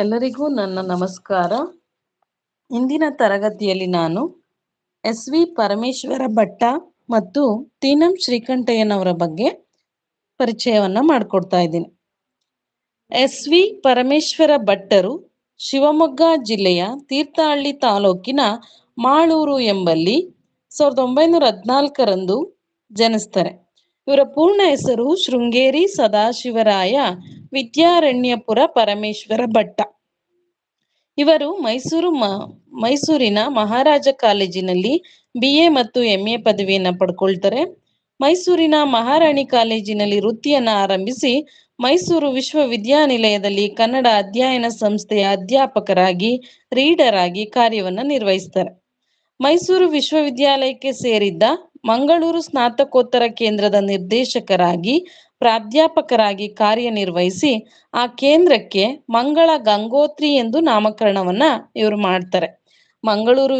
ಎಲ್ಲರಿಗೂ ನನ್ನ ನಮಸ್ಕಾರ. ಇಂದಿನ ತರಗತಿಯಲ್ಲಿ ನಾನು ಎಸ್ ವಿ ಪರಮೇಶ್ವರ ಭಟ್ಟ ಮತ್ತು ತೀನಂ ಶ್ರೀಕಂಠಯ್ಯನವರ ಬಗ್ಗೆ ಪರಿಚಯವನ್ನ ಮಾಡಿಕೊಡ್ತಾ ಇದ್ದೀನಿ. ಎಸ್ ವಿ ಪರಮೇಶ್ವರ ಭಟ್ಟರು ಶಿವಮೊಗ್ಗ ಜಿಲ್ಲೆಯ ತೀರ್ಥಹಳ್ಳಿ ತಾಲೂಕಿನ ಮಾಳೂರು ಎಂಬಲ್ಲಿ ಸಾವಿರದ ಒಂಬೈನೂರ ಹದಿನಾಲ್ಕರಂದು ಜನಿಸ್ತಾರೆ. ಇವರ ಪೂರ್ಣ ಹೆಸರು ಶೃಂಗೇರಿ ಸದಾಶಿವರಾಯ ವಿದ್ಯಾರಣ್ಯಪುರ ಪರಮೇಶ್ವರ ಭಟ್ಟ. ಇವರು ಮೈಸೂರು ಮೈಸೂರಿನ ಮಹಾರಾಜ ಕಾಲೇಜಿನಲ್ಲಿ ಬಿ ಎ ಮತ್ತು ಎಂ ಎ ಪದವಿಯನ್ನ ಪಡ್ಕೊಳ್ತಾರೆ. ಮೈಸೂರಿನ ಮಹಾರಾಣಿ ಕಾಲೇಜಿನಲ್ಲಿ ವೃತ್ತಿಯನ್ನ ಆರಂಭಿಸಿ ಮೈಸೂರು ವಿಶ್ವವಿದ್ಯಾನಿಲಯದಲ್ಲಿ ಕನ್ನಡ ಅಧ್ಯಯನ ಸಂಸ್ಥೆಯ ಅಧ್ಯಾಪಕರಾಗಿ, ರೀಡರ್ ಆಗಿ ಕಾರ್ಯವನ್ನ ನಿರ್ವಹಿಸ್ತಾರೆ. ಮೈಸೂರು ವಿಶ್ವವಿದ್ಯಾಲಯಕ್ಕೆ ಸೇರಿದ್ದ ಮಂಗಳೂರು ಸ್ನಾತಕೋತ್ತರ ಕೇಂದ್ರದ ನಿರ್ದೇಶಕರಾಗಿ ಪ್ರಾಧ್ಯಾಪಕರಾಗಿ ಕಾರ್ಯನಿರ್ವಹಿಸಿ, ಆ ಕೇಂದ್ರಕ್ಕೆ ಮಂಗಳ ಗಂಗೋತ್ರಿ ಎಂದು ನಾಮಕರಣವನ್ನ ಇವರು ಮಾಡ್ತಾರೆ. ಮಂಗಳೂರು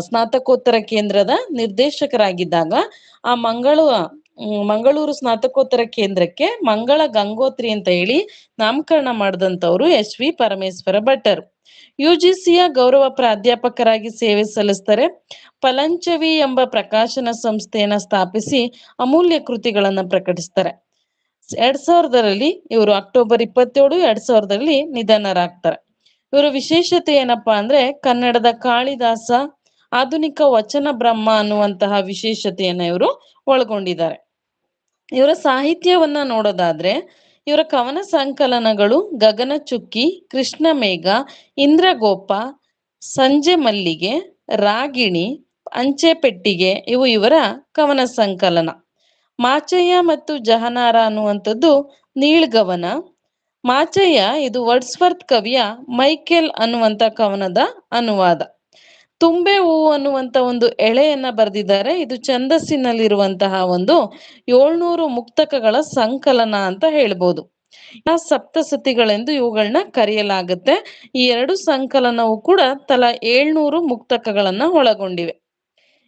ಸ್ನಾತಕೋತ್ತರ ಕೇಂದ್ರದ ನಿರ್ದೇಶಕರಾಗಿದ್ದಾಗ ಆ ಮಂಗಳ ಮಂಗಳೂರು ಸ್ನಾತಕೋತ್ತರ ಕೇಂದ್ರಕ್ಕೆ ಮಂಗಳ ಗಂಗೋತ್ರಿ ಅಂತ ಹೇಳಿ ನಾಮಕರಣ ಮಾಡಿದಂಥವ್ರು ಎಸ್ ವಿ ಪರಮೇಶ್ವರ ಭಟ್ಟರು. ಯು ಜಿ ಸಿಯ ಗೌರವ ಪ್ರಾಧ್ಯಾಪಕರಾಗಿ ಸೇವೆ ಸಲ್ಲಿಸ್ತಾರೆ. ಫಲಂಚವಿ ಎಂಬ ಪ್ರಕಾಶನ ಸಂಸ್ಥೆಯನ್ನ ಸ್ಥಾಪಿಸಿ ಅಮೂಲ್ಯ ಕೃತಿಗಳನ್ನ ಪ್ರಕಟಿಸ್ತಾರೆ. ಎರಡ್ ಸಾವಿರದರಲ್ಲಿ ಇವರು ಅಕ್ಟೋಬರ್ ಇಪ್ಪತ್ತೇಳು, ಎರಡ್ ಸಾವಿರದಲ್ಲಿ ನಿಧನರಾಗ್ತಾರೆ. ಇವರ ವಿಶೇಷತೆ ಏನಪ್ಪಾ ಅಂದ್ರೆ ಕನ್ನಡದ ಕಾಳಿದಾಸ, ಆಧುನಿಕ ವಚನ ಬ್ರಹ್ಮ ಅನ್ನುವಂತಹ ವಿಶೇಷತೆಯನ್ನ ಇವರು ಒಳಗೊಂಡಿದ್ದಾರೆ. ಇವರ ಸಾಹಿತ್ಯವನ್ನ ನೋಡೋದಾದ್ರೆ, ಇವರ ಕವನ ಸಂಕಲನಗಳು ಗಗನ ಚುಕ್ಕಿ, ಕೃಷ್ಣ ಮೇಘ, ಇಂದ್ರಗೋಪ, ಸಂಜೆ ಮಲ್ಲಿಗೆ, ರಾಗಿಣಿ, ಅಂಚೆ ಪೆಟ್ಟಿಗೆ, ಇವು ಇವರ ಕವನ ಸಂಕಲನ. ಮಾಚಯ್ಯ ಮತ್ತು ಜಹನಾರ ಅನ್ನುವಂಥದ್ದು ನೀಳ್ಗವನ. ಮಾಚಯ್ಯ ಇದು ವರ್ಡ್ಸ್ವರ್ತ್ ಕವಿಯ ಮೈಕೆಲ್ ಅನ್ನುವಂಥ ಕವನದ ಅನುವಾದ. ತುಂಬೆ ಹೂ ಅನ್ನುವಂತ ಒಂದು ಎಳೆಯನ್ನ ಬರೆದಿದ್ದಾರೆ. ಇದು ಛಂದಸ್ಸಿನಲ್ಲಿರುವಂತಹ ಒಂದು ಏಳ್ನೂರು ಮುಕ್ತಕಗಳ ಸಂಕಲನ ಅಂತ ಹೇಳ್ಬೋದು. ಸಪ್ತಸತಿಗಳೆಂದು ಇವುಗಳನ್ನ ಕರೆಯಲಾಗುತ್ತೆ. ಈ ಎರಡು ಸಂಕಲನವು ಕೂಡ ತಲಾ ಏಳ್ನೂರು ಮುಕ್ತಕಗಳನ್ನ ಒಳಗೊಂಡಿವೆ.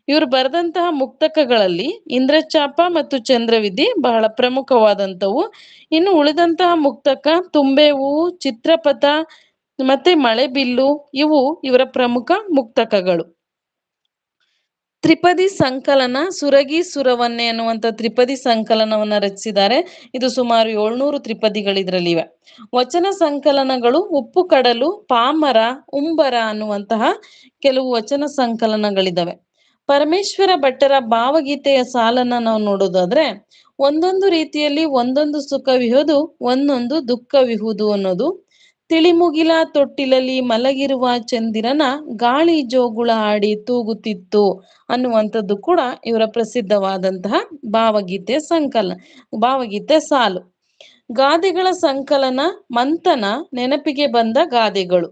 ಇವರು ಬರೆದಂತಹ ಮುಕ್ತಕಗಳಲ್ಲಿ ಇಂದ್ರಚಾಪ ಮತ್ತು ಚಂದ್ರವಿಧಿ ಬಹಳ ಪ್ರಮುಖವಾದಂತವು ಇನ್ನು ಉಳಿದಂತಹ ಮುಕ್ತಕ, ತುಂಬೆ ಹೂವು ಚಿತ್ರಪಥ ಮತ್ತೆ ಮಳೆಬಿಲ್ಲು ಇವು ಇವರ ಪ್ರಮುಖ ಮುಕ್ತಕಗಳು. ತ್ರಿಪದಿ ಸಂಕಲನ ಸುರಗಿ ಸುರವನ್ನೆ ಅನ್ನುವಂತ ತ್ರಿಪದಿ ಸಂಕಲನವನ್ನ ರಚಿಸಿದ್ದಾರೆ. ಇದು ಸುಮಾರು ಏಳ್ನೂರು ತ್ರಿಪದಿಗಳು ಇದರಲ್ಲಿವೆ ವಚನ ಸಂಕಲನಗಳು ಉಪ್ಪು, ಕಡಲು, ಪಾಮರ, ಉಂಬರ ಅನ್ನುವಂತಹ ಕೆಲವು ವಚನ ಸಂಕಲನಗಳಿದಾವೆ. ಪರಮೇಶ್ವರ ಭಟ್ಟರ ಭಾವಗೀತೆಯ ಸಾಲನ್ನ ನಾವು ನೋಡೋದಾದ್ರೆ, ಒಂದೊಂದು ರೀತಿಯಲ್ಲಿ ಒಂದೊಂದು ಸುಖವಿಹುದು, ಒಂದೊಂದು ದುಃಖವಿಹುದು ಅನ್ನೋದು ತಿಳಿಮುಗಿಲ ತೊಟ್ಟಿಲಲ್ಲಿ ಮಲಗಿರುವ ಚಂದಿರನ ಗಾಳಿ ಜೋಗುಳ ಆಡಿ ತೂಗುತ್ತಿತ್ತು ಅನ್ನುವಂಥದ್ದು ಕೂಡ ಇವರ ಪ್ರಸಿದ್ಧವಾದಂತಹ ಭಾವಗೀತೆ ಸಂಕಲನ ಭಾವಗೀತೆ ಸಾಲು. ಗಾದೆಗಳ ಸಂಕಲನ ಮಂಥನ ನೆನಪಿಗೆ ಬಂದ ಗಾದೆಗಳು.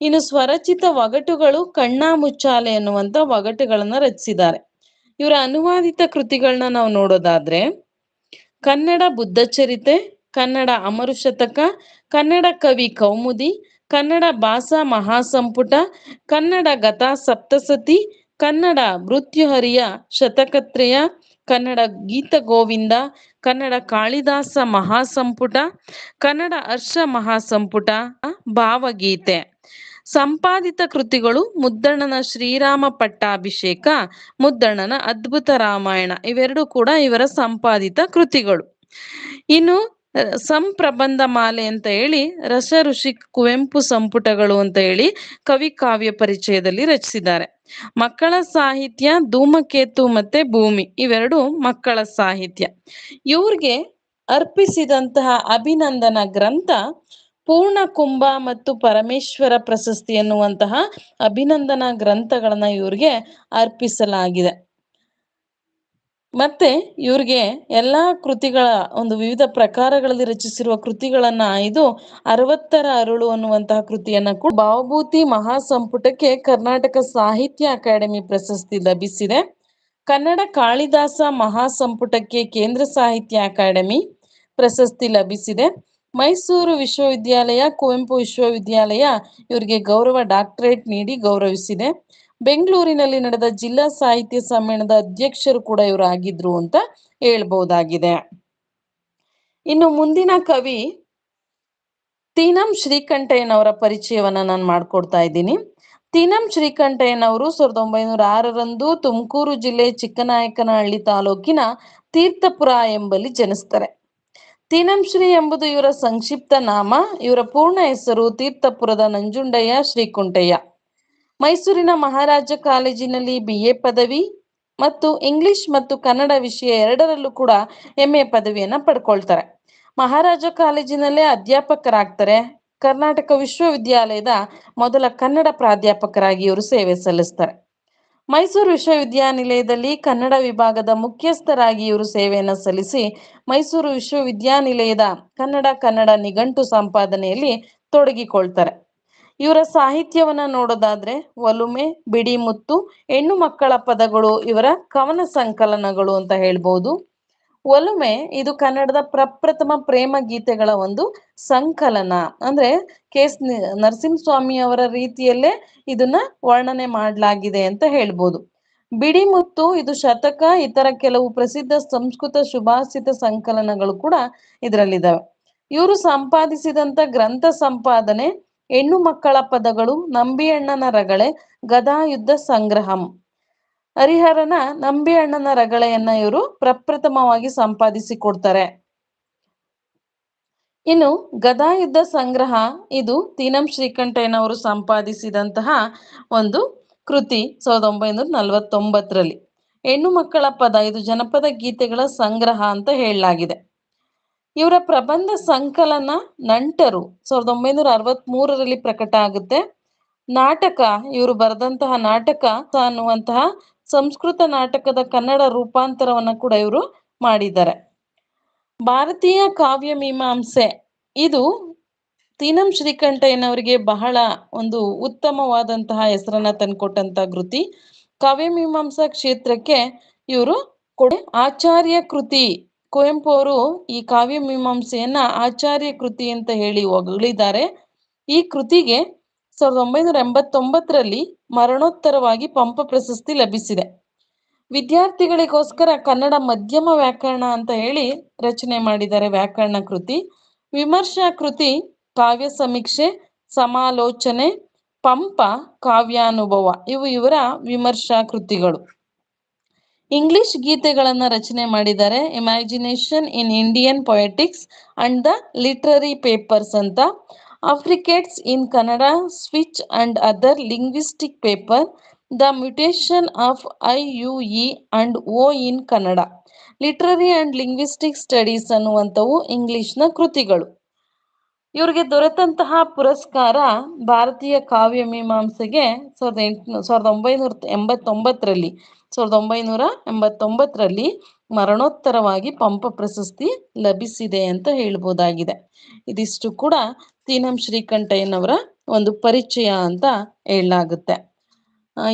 ಇನ್ನು ಸ್ವರಚಿತ ಒಗಟುಗಳು ಕಣ್ಣಾ ಮುಚ್ಚಾಲೆ ಅನ್ನುವಂತ ಒಗಟುಗಳನ್ನ ರಚಿಸಿದ್ದಾರೆ. ಇವರ ಅನುವಾದಿತ ಕೃತಿಗಳನ್ನ ನಾವು ನೋಡೋದಾದ್ರೆ, ಕನ್ನಡ ಬುದ್ಧಚರಿತೆ ಕನ್ನಡ ಅಮರುಶತಕ ಕನ್ನಡ ಕವಿ ಕೌಮುದಿ, ಕನ್ನಡ ಭಾಷಾ ಮಹಾಸಂಪುಟ, ಕನ್ನಡ ಗತಾ ಸಪ್ತಸತಿ, ಕನ್ನಡ ಮೃತ್ಯುಹರಿಯ ಶತಕತ್ರಯ, ಕನ್ನಡ ಗೀತ ಗೋವಿಂದ, ಕನ್ನಡ ಕಾಳಿದಾಸ ಮಹಾಸಂಪುಟ, ಕನ್ನಡ ಹರ್ಷ ಮಹಾಸಂಪುಟ, ಭಾವಗೀತೆ. ಸಂಪಾದಿತ ಕೃತಿಗಳು ಮುದ್ದಣ್ಣನ ಶ್ರೀರಾಮ ಪಟ್ಟಾಭಿಷೇಕ, ಮುದ್ದಣ್ಣನ ಅದ್ಭುತ ರಾಮಾಯಣ ಇವೆರಡು ಕೂಡ ಇವರ ಸಂಪಾದಿತ ಕೃತಿಗಳು. ಇನ್ನು ಸಂಪ್ರಬಂಧ ಮಾಲೆ ಅಂತ ಹೇಳಿ ರಸ ಋಷಿ ಕುವೆಂಪು ಸಂಪುಟಗಳು ಅಂತ ಹೇಳಿ ಕವಿ ಕಾವ್ಯ ಪರಿಚಯದಲ್ಲಿ ರಚಿಸಿದ್ದಾರೆ. ಮಕ್ಕಳ ಸಾಹಿತ್ಯ, ಧೂಮಕೇತು ಮತ್ತೆ ಭೂಮಿ, ಇವೆರಡು ಮಕ್ಕಳ ಸಾಹಿತ್ಯ. ಇವ್ರಿಗೆ ಅರ್ಪಿಸಿದಂತಹ ಅಭಿನಂದನ ಗ್ರಂಥ ಪೂರ್ಣ ಕುಂಭ ಮತ್ತು ಪರಮೇಶ್ವರ ಪ್ರಶಸ್ತಿ ಎನ್ನುವಂತಹ ಅಭಿನಂದನಾ ಗ್ರಂಥಗಳನ್ನ ಇವ್ರಿಗೆ ಅರ್ಪಿಸಲಾಗಿದೆ. ಮತ್ತೆ ಇವ್ರಿಗೆ ಎಲ್ಲಾ ಕೃತಿಗಳ ಒಂದು ವಿವಿಧ ಪ್ರಕಾರಗಳಲ್ಲಿ ರಚಿಸಿರುವ ಕೃತಿಗಳನ್ನ ಆಯ್ದು ಅರವತ್ತರ ಅರುಳು ಅನ್ನುವಂತಹ ಕೃತಿಯನ್ನ ಕೂಡ ಭಾವಭೂತಿ ಮಹಾಸಂಪುಟಕ್ಕೆ ಕರ್ನಾಟಕ ಸಾಹಿತ್ಯ ಅಕಾಡೆಮಿ ಪ್ರಶಸ್ತಿ ಲಭಿಸಿದೆ. ಕನ್ನಡ ಕಾಳಿದಾಸ ಮಹಾಸಂಪುಟಕ್ಕೆ ಕೇಂದ್ರ ಸಾಹಿತ್ಯ ಅಕಾಡೆಮಿ ಪ್ರಶಸ್ತಿ ಲಭಿಸಿದೆ. ಮೈಸೂರು ವಿಶ್ವವಿದ್ಯಾಲಯ, ಕುವೆಂಪು ವಿಶ್ವವಿದ್ಯಾಲಯ ಇವರಿಗೆ ಗೌರವ ಡಾಕ್ಟರೇಟ್ ನೀಡಿ ಗೌರವಿಸಿದೆ. ಬೆಂಗಳೂರಿನಲ್ಲಿ ನಡೆದ ಜಿಲ್ಲಾ ಸಾಹಿತ್ಯ ಸಮ್ಮೇಳನದ ಅಧ್ಯಕ್ಷರು ಕೂಡ ಇವರು ಆಗಿದ್ರು ಅಂತ ಹೇಳ್ಬಹುದಾಗಿದೆ ಇನ್ನು ಮುಂದಿನ ಕವಿ ತೀನಂ ಶ್ರೀಕಂಠಯ್ಯನವರ ಪರಿಚಯವನ್ನ ನಾನು ಮಾಡ್ಕೊಡ್ತಾ ಇದ್ದೀನಿ. ತೀನಂ ಶ್ರೀಕಂಠಯ್ಯನವರು ಸಾವಿರದ ಒಂಬೈನೂರ ಆರರಂದು ತುಮಕೂರು ಜಿಲ್ಲೆ ಚಿಕ್ಕನಾಯಕನಹಳ್ಳಿ ತಾಲೂಕಿನ ತೀರ್ಥಪುರ ಎಂಬಲ್ಲಿ ಜನಿಸ್ತಾರೆ. ತೀನಂ ಶ್ರೀ ಎಂಬುದು ಇವರ ಸಂಕ್ಷಿಪ್ತ ನಾಮ, ಇವರ ಪೂರ್ಣ ಹೆಸರು ತೀರ್ಥಪುರದ ನಂಜುಂಡಯ್ಯ ಶ್ರೀಕುಂಟಯ್ಯ. ಮೈಸೂರಿನ ಮಹಾರಾಜ ಕಾಲೇಜಿನಲ್ಲಿ ಬಿ ಎ ಪದವಿ ಮತ್ತು ಇಂಗ್ಲಿಷ್ ಮತ್ತು ಕನ್ನಡ ವಿಷಯ ಎರಡರಲ್ಲೂ ಕೂಡ ಎಂ ಎ ಪದವಿಯನ್ನ ಪಡ್ಕೊಳ್ತಾರೆ. ಮಹಾರಾಜ ಕಾಲೇಜಿನಲ್ಲೇ ಅಧ್ಯಾಪಕರಾಗ್ತಾರೆ. ಕರ್ನಾಟಕ ವಿಶ್ವವಿದ್ಯಾಲಯದ ಮೊದಲ ಕನ್ನಡ ಪ್ರಾಧ್ಯಾಪಕರಾಗಿ ಇವರು ಸೇವೆ ಸಲ್ಲಿಸ್ತಾರೆ. ಮೈಸೂರು ವಿಶ್ವವಿದ್ಯಾನಿಲಯದಲ್ಲಿ ಕನ್ನಡ ವಿಭಾಗದ ಮುಖ್ಯಸ್ಥರಾಗಿ ಇವರು ಸೇವೆಯನ್ನು ಸಲ್ಲಿಸಿ ಮೈಸೂರು ವಿಶ್ವವಿದ್ಯಾನಿಲಯದ ಕನ್ನಡ ಕನ್ನಡ ನಿಘಂಟು ಸಂಪಾದನೆಯಲ್ಲಿ ತೊಡಗಿಕೊಳ್ತಾರೆ. ಇವರ ಸಾಹಿತ್ಯವನ್ನ ನೋಡೋದಾದ್ರೆ ಒಲುಮೆ ಬಿಡಿಮುತ್ತು ಹೆಣ್ಣು ಮಕ್ಕಳ ಪದಗಳು, ಇವರ ಕವನ ಸಂಕಲನಗಳು ಅಂತ ಹೇಳ್ಬೋದು. ಒಲುಮೆ, ಇದು ಕನ್ನಡದ ಪ್ರಪ್ರಥಮ ಪ್ರೇಮ ಗೀತೆಗಳ ಒಂದು ಸಂಕಲನ. ಅಂದ್ರೆ ಕೆ ಎಸ್ ನರಸಿಂಹಸ್ವಾಮಿ ಅವರ ರೀತಿಯಲ್ಲೇ ಇದನ್ನ ವರ್ಣನೆ ಮಾಡಲಾಗಿದೆ ಅಂತ ಹೇಳ್ಬೋದು. ಬಿಡಿಮುತ್ತು ಇದು ಶತಕ, ಇತರ ಕೆಲವು ಪ್ರಸಿದ್ಧ ಸಂಸ್ಕೃತ ಶುಭಾಷಿತ ಸಂಕಲನಗಳು ಕೂಡ ಇದರಲ್ಲಿದ್ದಾವೆ ಇವರು ಸಂಪಾದಿಸಿದಂತ ಗ್ರಂಥ ಸಂಪಾದನೆ ಹೆಣ್ಣು ಮಕ್ಕಳ ಪದಗಳು ನಂಬಿಯಣ್ಣನ ರಗಳೆ ಗದಾಯುದ್ಧ ಸಂಗ್ರಹಂ. ಹರಿಹರನ ನಂಬಿ ಅಣ್ಣನ ರಗಳೆಯನ್ನ ಇವರು ಪ್ರಪ್ರಥಮವಾಗಿ ಸಂಪಾದಿಸಿ ಕೊಡ್ತಾರೆ ಇನ್ನು ಗದಾಯುದ್ಧ ಸಂಗ್ರಹ ಇದು ತೀನಂ ಶ್ರೀಕಂಠಯ್ಯನವರು ಸಂಪಾದಿಸಿದಂತಹ ಒಂದು ಕೃತಿ ಸಾವಿರದ ಒಂಬೈನೂರ ನಲವತ್ತೊಂಬತ್ತರಲ್ಲಿ. ಹೆಣ್ಣು ಮಕ್ಕಳ ಪದ, ಇದು ಜನಪದ ಗೀತೆಗಳ ಸಂಗ್ರಹ ಅಂತ ಹೇಳಲಾಗಿದೆ. ಇವರ ಪ್ರಬಂಧ ಸಂಕಲನ ನಂಟರು. ಸಾವಿರದ ಒಂಬೈನೂರ ಅರವತ್ ಮೂರರಲ್ಲಿ ಪ್ರಕಟ ಆಗುತ್ತೆ. ನಾಟಕ, ಇವರು ಬರೆದಂತಹ ನಾಟಕ ಅನ್ನುವಂತಹ ಸಂಸ್ಕೃತ ನಾಟಕದ ಕನ್ನಡ ರೂಪಾಂತರವನ್ನ ಕೂಡ ಇವರು ಮಾಡಿದ್ದಾರೆ. ಭಾರತೀಯ ಕಾವ್ಯ ಮೀಮಾಂಸೆ. ಇದು ತೀನಂ ಶ್ರೀಕಂಠಯ್ಯನವರಿಗೆ ಬಹಳ ಒಂದು ಉತ್ತಮವಾದಂತಹ ಹೆಸರನ್ನ ತಂದ್ಕೊಟ್ಟಂತ ಕೃತಿ. ಕಾವ್ಯ ಮೀಮಾಂಸಾ ಕ್ಷೇತ್ರಕ್ಕೆ ಇವರು ಕೊಡೆ ಆಚಾರ್ಯ ಕೃತಿ ಕುವೆಂಪು ಅವರು ಈ ಕಾವ್ಯ ಮೀಮಾಂಸೆಯನ್ನ ಆಚಾರ್ಯ ಕೃತಿ ಅಂತ ಹೇಳಿ ಹೊಗಳಿದ್ದಾರೆ ಈ ಕೃತಿಗೆ ಸಾವಿರದ ಒಂಬೈನೂರ ಎಂಬತ್ತೊಂಬತ್ತರಲ್ಲಿ ಮರಣೋತ್ತರವಾಗಿ ಪಂಪ ಪ್ರಶಸ್ತಿ ಲಭಿಸಿದೆ. ವಿದ್ಯಾರ್ಥಿಗಳಿಗೋಸ್ಕರ ಕನ್ನಡ ಮಧ್ಯಮ ವ್ಯಾಕರಣ ಅಂತ ಹೇಳಿ ರಚನೆ ಮಾಡಿದ್ದಾರೆ ವ್ಯಾಕರಣ ಕೃತಿ. ವಿಮರ್ಶಾ ಕೃತಿ, ಕಾವ್ಯ ಸಮೀಕ್ಷೆ, ಸಮಾಲೋಚನೆ, ಪಂಪ, ಕಾವ್ಯಾನುಭವ ಇವು ಇವರ ವಿಮರ್ಶಾ ಕೃತಿಗಳು. ಇಂಗ್ಲಿಷ್ ಗೀತೆಗಳನ್ನ ರಚನೆ ಮಾಡಿದ್ದಾರೆ. Imagination in Indian poetics and the literary papers ಅಂತ. Affricates in Kannada switch and other linguistic paper the mutation of I U E and O in Kannada literary and linguistic studies ಅನ್ನುವಂಥವು ಇಂಗ್ಲಿಷ್ನ ಕೃತಿಗಳು. ಇವರಿಗೆ ದೊರೆತಂತಹ ಪುರಸ್ಕಾರ ಭಾರತೀಯ ಕಾವ್ಯ ಮೀಮಾಂಸೆಗೆ ಸಾವಿರದ ಎಂಟು, ಸಾವಿರದ ಒಂಬೈನೂರ ಎಂಬತ್ತೊಂಬತ್ತರಲ್ಲಿ ಸಾವಿರದ ಒಂಬೈನೂರ ಎಂಬತ್ತೊಂಬತ್ತರಲ್ಲಿ ಮರಣೋತ್ತರವಾಗಿ ಪಂಪ ಪ್ರಶಸ್ತಿ ಲಭಿಸಿದೆ ಅಂತ ಹೇಳ್ಬೋದಾಗಿದೆ. ಇದಿಷ್ಟು ಕೂಡ ತೀನಂ ಶ್ರೀಕಂಠಯ್ಯನವರ ಒಂದು ಪರಿಚಯ ಅಂತ ಹೇಳಲಾಗುತ್ತೆ.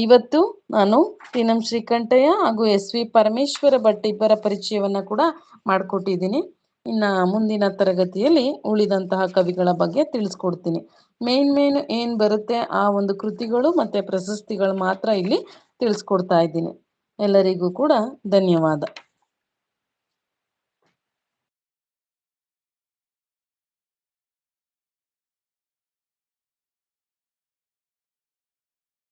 ಇವತ್ತು ನಾನು ತೀನಂ ಶ್ರೀಕಂಠಯ್ಯ ಹಾಗೂ ಎಸ್ ವಿ ಪರಮೇಶ್ವರ ಭಟ್ ಇಬ್ಬರ ಪರಿಚಯವನ್ನ ಕೂಡ ಮಾಡಿಕೊಟ್ಟಿದ್ದೀನಿ. ಇನ್ನ ಮುಂದಿನ ತರಗತಿಯಲ್ಲಿ ಉಳಿದಂತಹ ಕವಿಗಳ ಬಗ್ಗೆ ತಿಳಿಸ್ಕೊಡ್ತೀನಿ. ಮೇನ್ ಮೇನ್ ಏನ್ ಬರುತ್ತೆ ಆ ಒಂದು ಕೃತಿಗಳು ಮತ್ತೆ ಪ್ರಶಸ್ತಿಗಳು ಮಾತ್ರ ಇಲ್ಲಿ ತಿಳಿಸ್ಕೊಡ್ತಾ ಇದ್ದೀನಿ. ಎಲ್ಲರಿಗೂ ಕೂಡ ಧನ್ಯವಾದ.